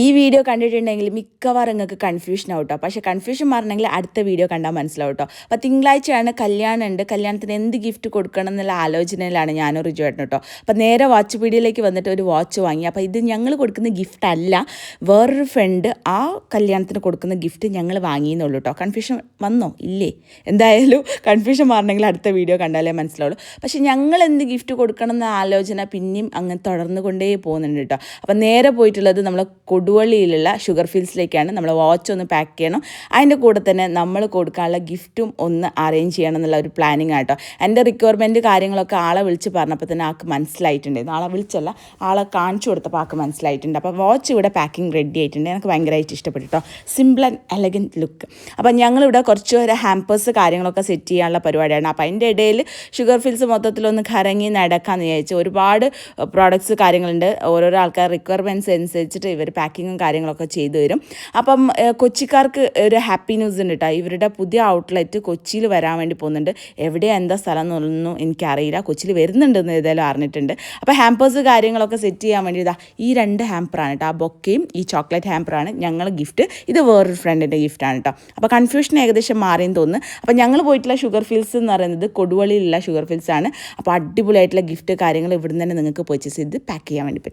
ഈ വീഡിയോ കണ്ടിട്ടുണ്ടെങ്കിൽ മിക്കവാറും നിങ്ങൾക്ക് കൺഫ്യൂഷൻ ആവും കേട്ടോ പക്ഷേ കൺഫ്യൂഷൻ മാറണമെങ്കിൽ അടുത്ത വീഡിയോ കണ്ടാൽ മനസ്സിലാവും കേട്ടോ അപ്പോൾ തിങ്കളാഴ്ചയാണ് കല്യാണം ഉണ്ട്. കല്യാണത്തിന് എന്ത് ഗിഫ്റ്റ് കൊടുക്കണം എന്നുള്ള ആലോചനയിലാണ് ഞാനും റിജു റിജുവേട്ടൻ കേട്ടോ അപ്പോൾ നേരെ വാച്ച് പീഡിയയിലേക്ക് വന്നിട്ട് ഒരു വാച്ച് വാങ്ങി. അപ്പോൾ ഇത് ഞങ്ങൾ കൊടുക്കുന്ന ഗിഫ്റ്റ് അല്ല. വേറൊരു ഫ്രണ്ട് ആ കല്യാണത്തിന് കൊടുക്കുന്ന ഗിഫ്റ്റ് ഞങ്ങൾ വാങ്ങിയെന്നുള്ളൂ കേട്ടോ കൺഫ്യൂഷൻ വന്നോ? ഇല്ലേ? എന്തായാലും കൺഫ്യൂഷൻ മാറണമെങ്കിൽ അടുത്ത വീഡിയോ കണ്ടാലേ മനസ്സിലാവുള്ളൂ. പക്ഷേ ഞങ്ങൾ എന്ത് ഗിഫ്റ്റ് കൊടുക്കണം എന്ന ആലോചന പിന്നെയും അങ്ങ് തുടർന്നു കൊണ്ടേ പോകുന്നുണ്ട് കേട്ടോ അപ്പോൾ നേരെ പോയിട്ടുള്ളത് നമ്മൾ കൊടുവള്ളിയിലുള്ള ഷുഗർ ഫീൽസിലേക്കാണ് നമ്മൾ വാച്ച് ഒന്ന് പാക്ക് ചെയ്യണം. അതിന്റെ കൂടെ തന്നെ നമ്മൾ കൊടുക്കാനുള്ള ഗിഫ്റ്റും ഒന്ന് അറേഞ്ച് ചെയ്യണം എന്നുള്ള ഒരു പ്ലാനിങ് ആട്ടോ എന്റെ റിക്വയർമെന്റ് കാര്യങ്ങളൊക്കെ ആളെ വിളിച്ച് പറഞ്ഞപ്പോൾ തന്നെ ആൾക്ക് മനസ്സിലായിട്ടുണ്ട്. ആളെ വിളിച്ചല്ല ആളെ കാണിച്ചു കൊടുത്തപ്പോൾ ആൾക്ക് മനസ്സിലായിട്ടുണ്ട്. അപ്പോൾ വാച്ച് ഇവിടെ പാക്കിംഗ് റെഡി ആയിട്ടുണ്ട്. എനിക്ക് ഭയങ്കരമായിട്ട് ഇഷ്ടപ്പെട്ടു കേട്ടോ സിമ്പിൾ ആൻഡ് എലഗന്റ് ലുക്ക് അപ്പോൾ ഞങ്ങളിവിടെ കുറച്ച് ഒരു ഹാമ്പേഴ്സ് കാര്യങ്ങളൊക്കെ സെറ്റ് ചെയ്യാനുള്ള പരിപാടിയാണ്. അപ്പോൾ അതിന്റെ ഇടയിൽ ഷുഗർ ഫിൽസ് മൊത്തത്തിലൊന്ന് കറങ്ങി നടക്കാമെന്ന് വിചാരിച്ചു ഒരുപാട് പ്രോഡക്ട്സ് കാര്യങ്ങളുണ്ട്. ഓരോരോ ആൾക്കാർ റിക്വയർമെന്റ്സ് അനുസരിച്ചിട്ട് ഇവർ പാക്കിങ്ങും കാര്യങ്ങളൊക്കെ ചെയ്തു തരും. അപ്പം കൊച്ചിക്കാർക്ക് ഒരു ഹാപ്പി ന്യൂസ് ഉണ്ട് കേട്ടോ ഇവരുടെ പുതിയ ഔട്ട്ലെറ്റ് കൊച്ചിയിൽ വരാൻ വേണ്ടി പോകുന്നുണ്ട്. എവിടെയാണ് എന്താ സ്ഥലം എന്നൊന്നും എനിക്കറിയില്ല. കൊച്ചിയിൽ വരുന്നുണ്ടെന്ന് ഏതായാലും അറിഞ്ഞിട്ടുണ്ട്. അപ്പോൾ ഹാമ്പേഴ്സ് കാര്യങ്ങളൊക്കെ സെറ്റ് ചെയ്യാൻ വേണ്ടി ഇതാ ഈ രണ്ട് ഹാമ്പറാണ് കേട്ടോ ആ ബൊക്കയും ഈ ചോക്ലേറ്റ് ഹാമ്പറാണ് ഞങ്ങൾ ഗിഫ്റ്റ് ഇത് വേറൊരു ഫ്രണ്ടിന്റെ ഗിഫ്റ്റാണ് കേട്ടോ അപ്പോൾ കൺഫ്യൂഷൻ ഏകദേശം മാറിയെന്ന് തോന്നുന്നു. അപ്പോൾ ഞങ്ങൾ പോയിട്ടുള്ള ഷുഗർ ഫീൽസ് എന്ന് പറയുന്നത് കൊടുവള്ളിയിലുള്ള ഷുഗർ ഫീൽസ് ആണ്. അപ്പോൾ അടിപൊളിയായിട്ടുള്ള ഗിഫ്റ്റ് കാര്യങ്ങൾ ഇവിടുന്ന് തന്നെ നിങ്ങൾക്ക് പർച്ചേസ് ചെയ്ത് പാക്ക് ചെയ്യാൻ വേണ്ടി പറ്റും.